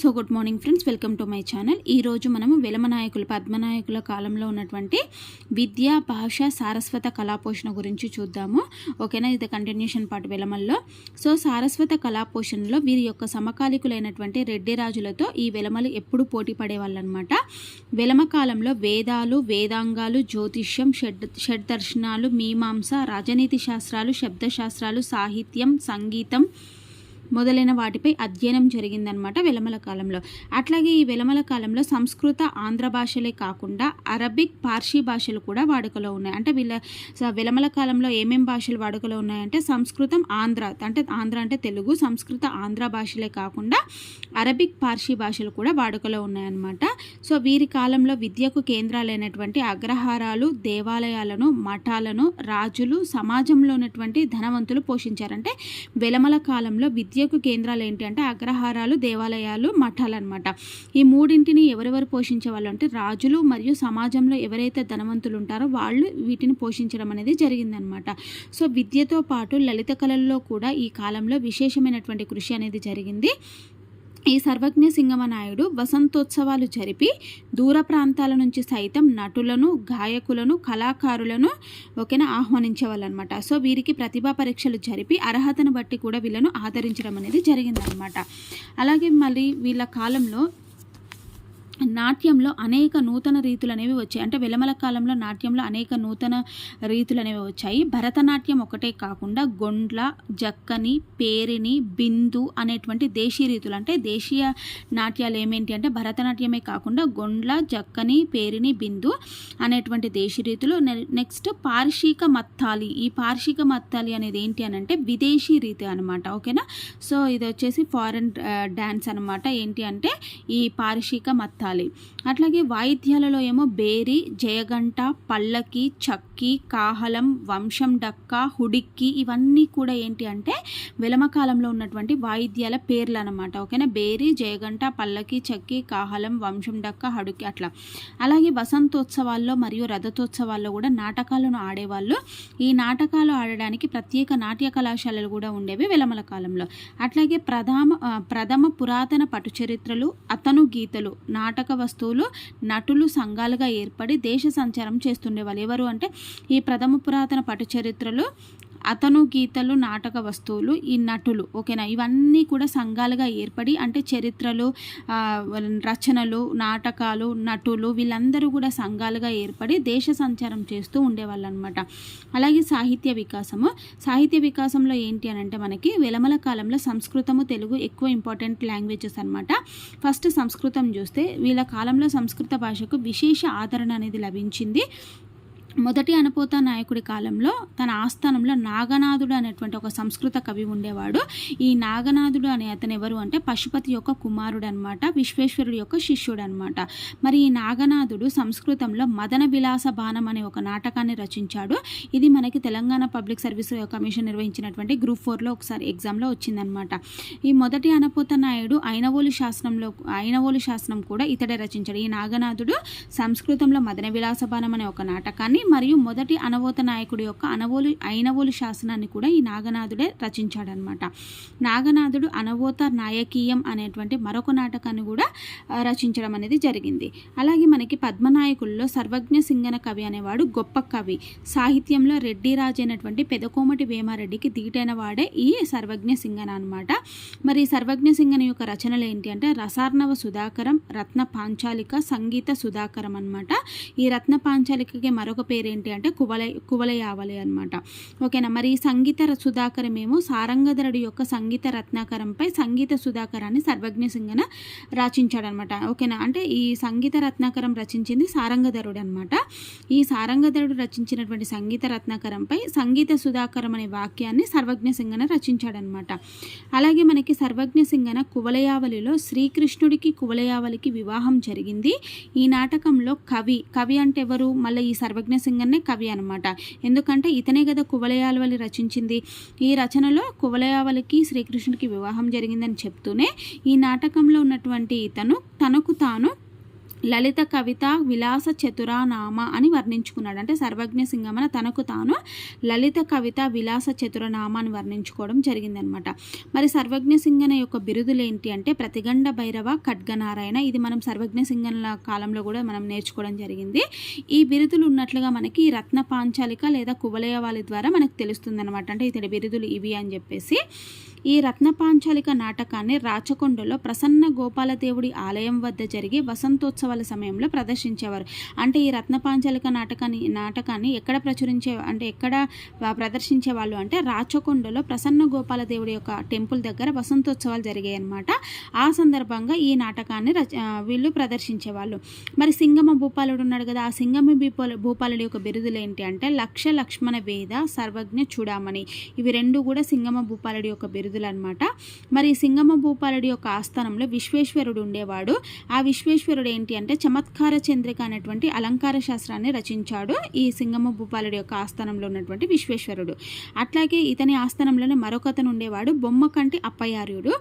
So good morning friends welcome to my channel. ఈరోజు మనము విలమనాయకులు పద్మనాయకుల కాలంలో ఉన్నటువంటి విద్య భాష సారస్వత కళాపోషణ గురించి చూద్దాము. ఓకేనా? ఇది కంటిన్యూషన్ పార్ట్ విలమల్లో సో సారస్వత కళాపోషణలో వీరి యొక్క సమకాలికులైనటువంటి రెడ్డి రాజులతో ఈ వెలమలు ఎప్పుడు పోటీ పడేవాళ్ళనమాట. విలమ వెలమ కాలంలో వేదాలు వేదాంగాలు జ్యోతిష్యం షడ్ షడ్ దర్శనాలు మీమాంస రాజనీతి శాస్త్రాలు శబ్దశాస్త్రాలు సాహిత్యం సంగీతం మొదలైన వాటిపై అధ్యయనం జరిగిందనమాట వెలమల కాలంలో. అట్లాగే ఈ వెలమల కాలంలో సంస్కృత ఆంధ్ర భాషలే కాకుండా అరబిక్ పార్సీ భాషలు కూడా వాడుకలో ఉన్నాయి. అంటే వీళ్ళ స- వెలమల కాలంలో ఏమేం భాషలు వాడుకలో ఉన్నాయంటే సంస్కృతం ఆంధ్ర అంటే ఆంధ్ర అంటే తెలుగు సంస్కృత ఆంధ్ర భాషలే కాకుండా అరబిక్ పార్సీ భాషలు కూడా వాడుకలో ఉన్నాయన్నమాట. సో వీరి కాలంలో విద్యకు కేంద్రాలైనటువంటి అగ్రహారాలు దేవాలయాలను మఠాలను రాజులు సమాజంలో ఉన్నటువంటి ధనవంతులు పోషించారంటే వెలమల కాలంలో విద్య విద్యకు కేంద్రాలు ఏంటి అంటే అగ్రహారాలు దేవాలయాలు మఠాలు అనమాట ఈ మూడింటిని ఎవరెవరు పోషించే వాళ్ళు అంటే రాజులు మరియు సమాజంలో ఎవరైతే ధనవంతులు ఉంటారో వాళ్ళు వీటిని పోషించడం అనేది జరిగిందనమాట సో విద్యతో పాటు లలిత కళల్లో కూడా ఈ కాలంలో విశేషమైనటువంటి కృషి అనేది జరిగింది. ఈ సర్వజ్ఞ సింగమ నాయుడు వసంతోత్సవాలు జరిపి దూర ప్రాంతాల నుంచి సైతం నటులను గాయకులను కళాకారులను ఓకేనా ఆహ్వానించేవాళ్ళు అనమాట సో వీరికి ప్రతిభా పరీక్షలు జరిపి అర్హతను బట్టి కూడా వీళ్ళను ఆదరించడం అనేది జరిగిందనమాట. అలాగే మళ్ళీ వీళ్ళ కాలంలో నాట్యంలో అనేక నూతన రీతులు అనేవి వచ్చాయి. అంటే వెలమల కాలంలో నాట్యంలో అనేక నూతన రీతులు అనేవి వచ్చాయి. భరతనాట్యం ఒకటే కాకుండా గొండ్ల జక్కని పేరిని బిందు అనేటువంటి దేశీయ రీతులు. అంటే దేశీయ నాట్యాలు ఏమేంటి అంటే భరతనాట్యమే కాకుండా గొండ్ల జక్కని పేరిని బిందు అనేటువంటి దేశీ రీతులు. నెక్స్ట్ పార్షిక మత్తాలి. ఈ పార్షిక మత్తాలి అనేది ఏంటి అని అంటే విదేశీ రీతి అనమాట ఓకేనా? సో ఇది వచ్చేసి ఫారెన్ డ్యాన్స్ అనమాట ఏంటి అంటే ఈ పార్షిక మత్తాలి. అట్లాగే వాయిద్యాలలో ఏమో బేరి జయగంట పల్లకి చక్కి కాహలం వంశం డక్క హుడిక్కి ఇవన్నీ కూడా ఏంటి అంటే విలమకాలంలో ఉన్నటువంటి వాయిద్యాల పేర్లు అనమాట ఓకేనా? బేరి జయగంట పల్లకి చక్కి కాహలం వంశం డక్క హడుక్కి అట్లా. అలాగే వసంతోత్సవాల్లో మరియు రథతోత్సవాల్లో కూడా నాటకాలను ఆడేవాళ్ళు. ఈ నాటకాలు ఆడడానికి ప్రత్యేక నాట్య కళాశాలలు కూడా ఉండేవి విలమల కాలంలో. అట్లాగే ప్రథమ ప్రథమ పురాతన పటు చరిత్రలు అతను గీతలు నాటక వస్తువులు నటులు సంఘాలుగా ఏర్పడి దేశ సంచారం చేస్తుండేవాళ్ళు. ఎవరు అంటే ఈ ప్రథమ పురాతన పట్టు చరిత్రలు అతను గీతలు నాటక వస్తువులు ఈ నటులు ఓకేనా? ఇవన్నీ కూడా సంఘాలుగా ఏర్పడి అంటే చరిత్రలు రచనలు నాటకాలు నటులు వీళ్ళందరూ కూడా సంఘాలుగా ఏర్పడి దేశ సంచారం చేస్తూ ఉండేవాళ్ళు అనమాట అలాగే సాహిత్య వికాసము. సాహిత్య వికాసంలో ఏంటి అని అంటే మనకి వెలమల కాలంలో సంస్కృతము తెలుగు ఎక్కువ ఇంపార్టెంట్ లాంగ్వేజెస్ అనమాట ఫస్ట్ సంస్కృతం చూస్తే వీళ్ళ కాలంలో సంస్కృత భాషకు విశేష ఆదరణ అనేది లభించింది. మొదటి అనపోత నాయకుడి కాలంలో తన ఆస్థానంలో నాగనాథుడు అనేటువంటి ఒక సంస్కృత కవి ఉండేవాడు. ఈ నాగనాథుడు అనే అతను ఎవరు అంటే పశుపతి యొక్క కుమారుడు అనమాట విశ్వేశ్వరుడు యొక్క శిష్యుడు అనమాట మరి ఈ నాగనాథుడు సంస్కృతంలో మదన విలాస బాణం అనే ఒక నాటకాన్ని రచించాడు. ఇది మనకి తెలంగాణ పబ్లిక్ సర్వీస్ కమిషన్ నిర్వహించినటువంటి గ్రూప్ ఫోర్లో ఒకసారి ఎగ్జామ్లో వచ్చిందనమాట ఈ మొదటి అనపోత నాయుడు ఐనవోలు శాసనంలో ఐనవోలు శాసనం కూడా ఇతడే రచించాడు. ఈ నాగనాథుడు సంస్కృతంలో మదన విలాస బాణం అనే ఒక నాటకాన్ని మరియు మొదటి అనవోత నాయకుడి యొక్క అనవోలు ఐనవోలు శాసనాన్ని కూడా ఈ నాగనాథుడే రచించాడనమాట. నాగనాథుడు అనవోత నాయకీయం అనేటువంటి మరొక నాటకాన్ని కూడా రచించడం అనేది జరిగింది. అలాగే మనకి పద్మనాయకుల్లో సర్వజ్ఞ సింగన కవి అనేవాడు గొప్ప కవి. సాహిత్యంలో రెడ్డి రాజు అయినటువంటి పెదకోమటి వేమారెడ్డికి దీటైన వాడే ఈ సర్వజ్ఞ సింగన అనమాట. మరి ఈ సర్వజ్ఞ సింగన యొక్క రచనలు ఏంటి అంటే రసార్ణవ సుధాకరం రత్న పాంచాలిక సంగీత సుధాకరం అనమాట. ఈ రత్న పాంచాలికకి మరొక పేరు ఏంటి అంటే కువలై కువలయావలి అనమాట ఓకేనా? మరి సంగీత సుధాకరమేమో సుధాకరం ఏమో సారంగధరుడి యొక్క సంగీత రత్నాకరంపై సంగీత సుధాకరాన్ని సర్వజ్ఞ సింగన రచించాడనమాట ఓకేనా? అంటే ఈ సంగీత రత్నాకరం రచించింది సారంగధరుడు అనమాట ఈ సారంగధరుడు రచించినటువంటి సంగీత రత్నాకరంపై సంగీత సుధాకరం అనే వాక్యాన్ని సర్వజ్ఞ సింగన రచించాడనమాట అలాగే మనకి సర్వజ్ఞ సింగన కువలయావలిలో శ్రీకృష్ణుడికి కువలయావలికి వివాహం జరిగింది. ఈ నాటకంలో కవి కవి అంటే ఎవరు? మళ్ళీ ఈ సర్వజ్ఞ సింగర్నే కవి అనమాట ఎందుకంటే ఇతనే కదా కువలయాలవలి రచించింది. ఈ రచనలో కువలయావలికి శ్రీకృష్ణుడికి వివాహం జరిగిందని చెప్తూనే ఈ నాటకంలో ఉన్నటువంటి ఇతను తనకు తాను లలిత కవిత విలాస చతురానామ అని వర్ణించుకున్నాడు. అంటే సర్వజ్ఞ సింగమన తనకు తాను లలిత కవిత విలాస చతురనామ అని వర్ణించుకోవడం జరిగిందనమాట. మరి సర్వజ్ఞ సింగన యొక్క బిరుదులు ఏంటి అంటే ప్రతిగండ భైరవ ఖడ్గనారాయణ. ఇది మనం సర్వజ్ఞ సింగన్ల కాలంలో కూడా మనం నేర్చుకోవడం జరిగింది. ఈ బిరుదులు ఉన్నట్లుగా మనకి రత్న పాంచాలిక లేదా కువలయ వాళ్ళ ద్వారా మనకు తెలుస్తుంది అనమాట అంటే ఇతడి బిరుదులు ఇవి అని చెప్పేసి. ఈ రత్నపాంచాలిక నాటకాన్ని రాచకొండలో ప్రసన్న గోపాలదేవుడి ఆలయం వద్ద జరిగే వసంతోత్సవాల సమయంలో ప్రదర్శించేవారు. అంటే ఈ రత్నపాంచాలిక నాటకాన్ని నాటకాన్ని ఎక్కడ ప్రచురించే అంటే ఎక్కడ ప్రదర్శించే వాళ్ళు అంటే రాచకొండలో ప్రసన్న గోపాలదేవుడి యొక్క టెంపుల్ దగ్గర వసంతోత్సవాలు జరిగాయి అనమాట ఆ సందర్భంగా ఈ నాటకాన్ని రచ వీళ్ళు ప్రదర్శించేవాళ్ళు. మరి సింగమ భూపాలుడు ఉన్నాడు కదా ఆ సింగమ భూపాల భూపాలుడి యొక్క బిరుదులు ఏంటి అంటే లక్ష లక్ష్మణ వేద సర్వజ్ఞ చూడామణి. ఇవి రెండు కూడా సింగమ భూపాలుడి యొక్క బిరుదు బిరుదులు అనమాట మరి సింగమ భూపాలుడి యొక్క ఆస్థానంలో విశ్వేశ్వరుడు ఉండేవాడు. ఆ విశ్వేశ్వరుడు ఏంటి అంటే చమత్కార చంద్రిక అనేటువంటి అలంకార శాస్త్రాన్ని రచించాడు ఈ సింగమ భూపాలుడి యొక్క ఆస్థానంలో ఉన్నటువంటి విశ్వేశ్వరుడు. అట్లాగే ఇతని ఆస్థానంలోనే మరొకతను ఉండేవాడు బొమ్మకంటి అప్పయార్యుడు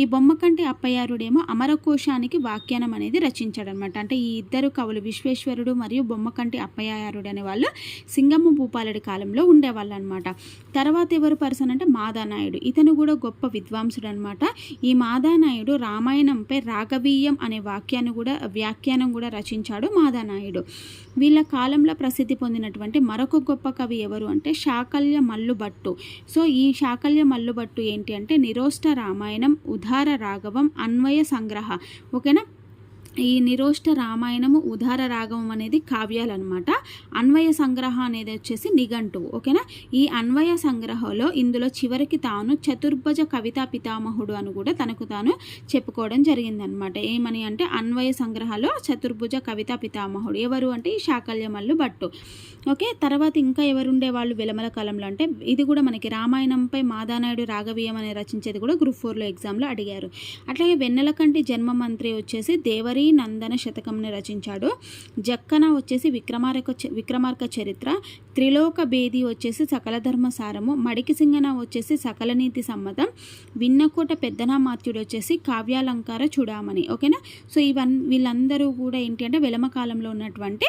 ఈ బొమ్మకంటి అప్పయారుడేమో అమరకోశానికి వాఖ్యానం అనేది రచించాడనమాట అంటే ఈ ఇద్దరు కవులు విశ్వేశ్వరుడు మరియు బొమ్మకంటి అప్పయారుడు అనే వాళ్ళు సింగమ్మ భూపాలుడి కాలంలో ఉండేవాళ్ళు అనమాట తర్వాత ఎవరు పర్సన్ అంటే మాదానాయుడు. ఇతను కూడా గొప్ప విద్వాంసుడు అనమాట ఈ మాదానాయుడు రామాయణంపై రాఘవీయం అనే వాక్యాన్ని కూడా వ్యాఖ్యానం కూడా రచించాడు మాదానాయుడు. వీళ్ళ కాలంలో ప్రసిద్ధి పొందినటువంటి మరొక గొప్ప కవి ఎవరు అంటే శాకల్య మల్లుభట్టు. సో ఈ శాకల్య మల్లుభట్టు ఏంటి అంటే నిరోష్ట రామాయణం ఉదార రాఘవం అన్వయ సంగ్రహ. ఓకేనా? ఈ నిరోష్ట రామాయణము ఉదార రాగం అనేది కావ్యాలు అనమాట అన్వయ సంగ్రహ అనేది వచ్చేసి నిఘంటువు ఓకేనా? ఈ అన్వయ సంగ్రహంలో ఇందులో చివరికి తాను చతుర్భుజ కవితా పితామహుడు అని కూడా తనకు తాను చెప్పుకోవడం జరిగిందనమాట ఏమని అంటే అన్వయ సంగ్రహలో చతుర్భుజ కవితా పితామహుడు ఎవరు అంటే ఈ శాకల్యమల్లు భట్టు. ఓకే? తర్వాత ఇంకా ఎవరుండే వాళ్ళు వెలమల కాలంలో అంటే ఇది కూడా మనకి రామాయణంపై మాదానాయుడు రాఘవీయం అని రచించేది కూడా గ్రూప్ ఫోర్లో ఎగ్జామ్లో అడిగారు. అట్లాగే వెన్నెలకంటి జన్మ మంత్రి వచ్చేసి దేవరి నందన శతకంని రచించాడు. జక్కన వచ్చేసి విక్రమార్క విక్రమార్క చరిత్ర. త్రిలోక భేది వచ్చేసి సకల ధర్మసారము మడికి సింగన వచ్చేసి సకల నీతి సమ్మతం. విన్నకోట పెద్దనామాత్యుడు వచ్చేసి కావ్యాలంకార చూడామని ఓకేనా? సో ఇవన్ వీళ్ళందరూ కూడా ఏంటి అంటే వెలమ కాలంలో ఉన్నటువంటి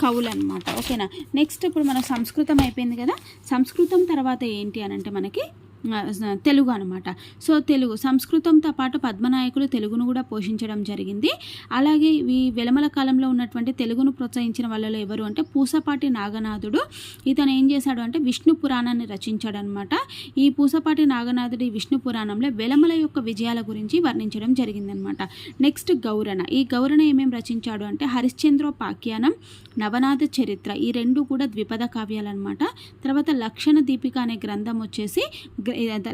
కవులు అనమాట ఓకేనా? నెక్స్ట్ ఇప్పుడు మన సంస్కృతం అయిపోయింది కదా? సంస్కృతం తర్వాత ఏంటి అనంటే మనకి తెలుగు అనమాట సో తెలుగు సంస్కృతంతో పాటు పద్మనాయకులు తెలుగును కూడా పోషించడం జరిగింది. అలాగే ఈ వెలమల కాలంలో ఉన్నటువంటి తెలుగును ప్రోత్సహించిన వాళ్ళలో ఎవరు అంటే పూసపాటి నాగనాథుడు. ఇతను ఏం చేశాడు అంటే విష్ణు పురాణాన్ని రచించాడు అనమాట ఈ పూసపాటి నాగనాథుడి విష్ణు పురాణంలో వెలమల యొక్క విజయాల గురించి వర్ణించడం జరిగిందనమాట నెక్స్ట్ గౌరణ. ఈ గౌరణ ఏమేమి రచించాడు అంటే హరిశ్చంద్రోపాఖ్యానం నవనాథ చరిత్ర. ఈ రెండు కూడా ద్విపద కావ్యాలన్నమాట. తర్వాత లక్షణ దీపిక అనే గ్రంథం వచ్చేసి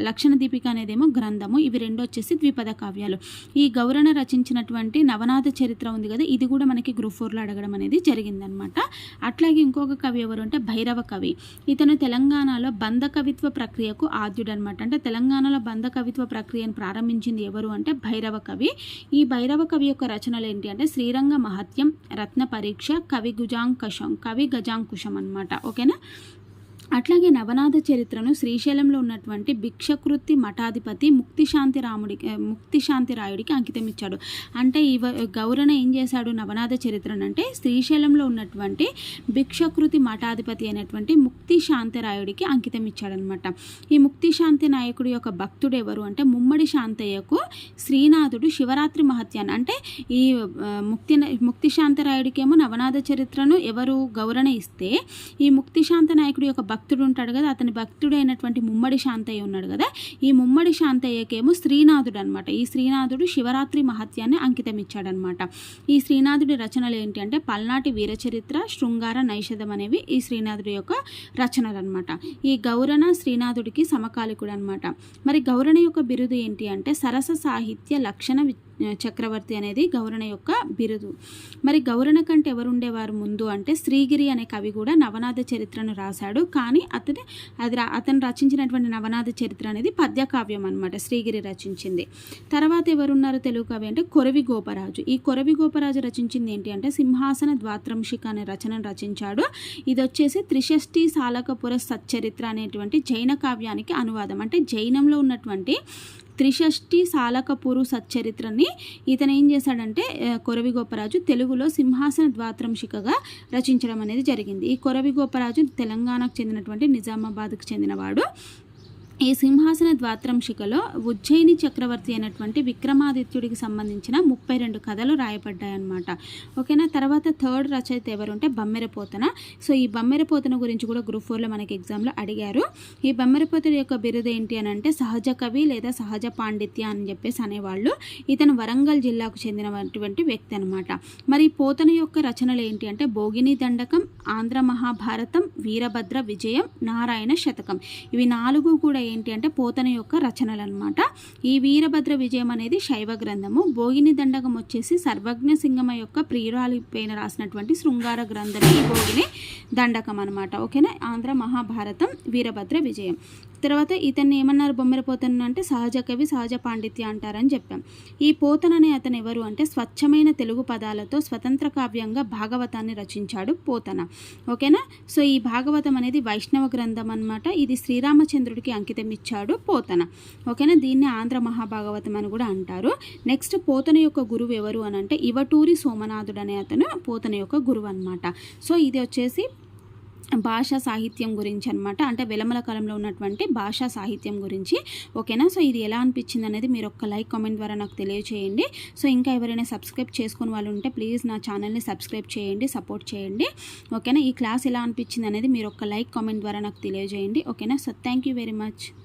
లక్షణ దీపిక అనేదేమో గ్రంథము. ఇవి రెండు వచ్చేసి ద్విపద కావ్యాలు. ఈ గౌరణ రచించినటువంటి నవనాథ చరిత్ర ఉంది కదా ఇది కూడా మనకి గ్రూప్ ఫోర్లో అడగడం అనేది జరిగిందనమాట అట్లాగే ఇంకొక కవి ఎవరు అంటే భైరవ కవి. ఇతను తెలంగాణలో బంధ కవిత్వ ప్రక్రియకు ఆద్యుడు అనమాట అంటే తెలంగాణలో బంధ కవిత్వ ప్రక్రియను ప్రారంభించింది ఎవరు అంటే భైరవ కవి. ఈ భైరవ కవి యొక్క రచనలు ఏంటి అంటే శ్రీరంగ మహత్యం రత్న పరీక్ష కవి గుజాంకషం కవి గజాంకుశం అనమాట ఓకేనా? అట్లాగే నవనాథ చరిత్రను శ్రీశైలంలో ఉన్నటువంటి భిక్షకృతి మఠాధిపతి ముక్తిశాంతి రాముడికి ముక్తిశాంతి రాయుడికి అంకితం ఇచ్చాడు. అంటే ఇవ గౌరణ ఏం చేశాడు నవనాథ చరిత్రను అంటే శ్రీశైలంలో ఉన్నటువంటి భిక్షకృతి మఠాధిపతి అయినటువంటి ముక్తి శాంతిరాయుడికి అంకితం ఇచ్చాడనమాట ఈ ముక్తి శాంతి నాయకుడి యొక్క భక్తుడు ఎవరు అంటే ముమ్మడి శాంతయ్యకు శ్రీనాథుడు శివరాత్రి మహత్యాన్ని. అంటే ఈ ముక్తి ముక్తిశాంతి రాయుడికేమో నవనాథ చరిత్రను ఎవరు గౌరణ ఇస్తే ఈ ముక్తి శాంత నాయకుడి యొక్క భక్తుడు ఉంటాడు కదా అతని భక్తుడైనటువంటి ముమ్మడి శాంతయ్య ఉన్నాడు కదా ఈ ముమ్మడి శాంతయ్యకేమో శ్రీనాథుడు అనమాట ఈ శ్రీనాథుడు శివరాత్రి మహత్యాన్ని అంకితం ఇచ్చాడనమాట ఈ శ్రీనాథుడి రచనలు ఏంటి అంటే పల్నాటి వీరచరిత్ర శృంగార నైషధం అనేవి ఈ శ్రీనాథుడి యొక్క రచనలు అనమాట ఈ గౌరణ శ్రీనాథుడికి సమకాలికుడు అనమాట మరి గౌరణ యొక్క బిరుదు ఏంటి అంటే సరస సాహిత్య లక్షణ చక్రవర్తి అనేది గౌరణ యొక్క బిరుదు. మరి గౌరణ కంటే ఎవరు ఉండేవారు ముందు అంటే శ్రీగిరి అనే కవి కూడా నవనాథ చరిత్రను రాశాడు. కానీ అతని అది అతను రచించినటువంటి నవనాథ చరిత్ర అనేది పద్యకావ్యం అనమాట శ్రీగిరి రచించింది. తర్వాత ఎవరున్నారు తెలుగు కవి అంటే కొరవి గోపరాజు. ఈ కొరవి గోపరాజు రచించింది ఏంటి అంటే సింహాసన ద్వాత్రంశిక అనే రచనను రచించాడు. ఇది వచ్చేసి త్రిషష్టి సాలకపుర సచ్చరిత్ర అనేటువంటి జైన కావ్యానికి అనువాదం. అంటే జైనంలో ఉన్నటువంటి త్రిషష్టి సాలకపురు సచ్చరిత్రని ఇతను ఏం చేశాడంటే కొరవి గోపరాజు తెలుగులో సింహాసన ద్వాత్రంశికగా రచించడం అనేది జరిగింది. ఈ కొరవి గోపరాజు తెలంగాణకు చెందినటువంటి నిజామాబాద్కు చెందినవాడు. ఈ సింహాసన ద్వాత్రంశికలో ఉజ్జయిని చక్రవర్తి అయినటువంటి విక్రమాదిత్యుడికి సంబంధించిన ముప్పై రెండు కథలు రాయబడ్డాయన్నమాట. ఓకేనా? తర్వాత థర్డ్ రచయిత ఎవరుంటే బమ్మెరపోతన. సో ఈ బమ్మెరపోతన గురించి కూడా గ్రూప్ ఫోర్లో మనకి ఎగ్జామ్లో అడిగారు. ఈ బమ్మెరపోతుడి యొక్క బిరుదు ఏంటి అని అంటే సహజ కవి లేదా సహజ పాండిత్య అని చెప్పేసి అనేవాళ్ళు. ఇతను వరంగల్ జిల్లాకు చెందినటువంటి వ్యక్తి అనమాట మరి ఈ పోతన యొక్క రచనలు ఏంటి అంటే భోగిని దండకం ఆంధ్ర మహాభారతం వీరభద్ర విజయం నారాయణ శతకం. ఇవి నాలుగు కూడా ఏంటి అంటే పోతన యొక్క రచనలు అనమాట ఈ వీరభద్ర విజయం అనేది శైవ గ్రంథము. భోగిని దండకం వచ్చేసి సర్వజ్ఞ సింగమ యొక్క ప్రియురాలి పైన రాసినటువంటి శృంగార గ్రంథం ఈ భోగిని దండకం అనమాట ఓకేనా? ఆంధ్ర మహాభారతం వీరభద్ర విజయం. తర్వాత ఇతన్ని ఏమన్నారు? బొమ్మెర పోతన అంటే సహజ కవి సహజ పాండిత్య అంటారని చెప్పాం. ఈ పోతన అనే అతను ఎవరు అంటే స్వచ్ఛమైన తెలుగు పదాలతో స్వతంత్ర కావ్యంగా భాగవతాన్ని రచించాడు పోతన. ఓకేనా? సో ఈ భాగవతం అనేది వైష్ణవ గ్రంథం అనమాట ఇది శ్రీరామచంద్రుడికి అంకితం ఇచ్చాడు పోతన. ఓకేనా? దీన్ని ఆంధ్ర మహాభాగవతం అని కూడా అంటారు. నెక్స్ట్ పోతన యొక్క గురువు ఎవరు అని అంటే ఇవటూరి సోమనాథుడు అనే అతను పోతన యొక్క గురువు అనమాట సో ఇది వచ్చేసి భాషా సాహిత్యం గురించి అనమాట అంటే వెలమల కాలంలో ఉన్నటువంటి భాషా సాహిత్యం గురించి. ఓకేనా? సో ఇది ఎలా అనిపించింది అనేది మీరు ఒక్క లైక్ కామెంట్ ద్వారా నాకు తెలియచేయండి. సో ఇంకా ఎవరైనా సబ్స్క్రైబ్ చేసుకుని వాళ్ళు ఉంటే ప్లీజ్ నా ఛానల్ని సబ్స్క్రైబ్ చేయండి సపోర్ట్ చేయండి. ఓకేనా? ఈ క్లాస్ ఎలా అనిపించింది అనేది మీరు ఒక్క లైక్ కామెంట్ ద్వారా నాకు తెలియజేయండి. ఓకేనా? So thank you very much.